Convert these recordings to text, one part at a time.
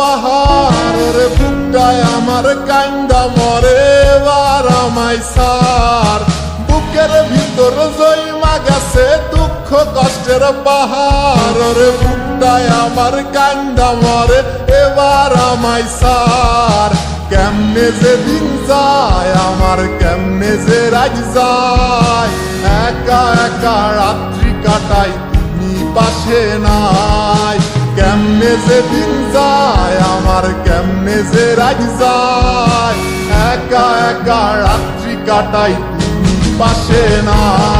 কষ্টের পাহাড় রে বুকটায় আমার কান্দা মরে এবার আমায় সার। বুকের ভিতর জৈমা গেছে দুঃখ কষ্টের পাহাড় রে বুকটায় আমার কান্দা মরে, এবার আমায় সার। কেমনে যে দিন যায়, আমার কেমনে যে রাজ যায়। একা একা রাত্রি কাটাই, তুমি পাশে নাই। কেমনে যে দিন যায় আমার কেমনে যে রাজ যায়। একা একা রাত্রি কাটাই পাশে নাই।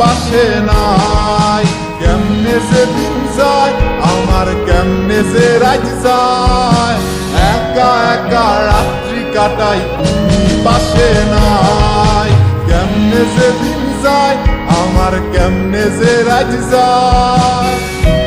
পাশে নাই। কেমনে যে দিন যায়, আমার কেমনে যে রাজ যায়। একা একা রাত্রি কাটাই, তুমি পাশে নাই। কেমনে যে দিন আমার কেমনে যে যায়।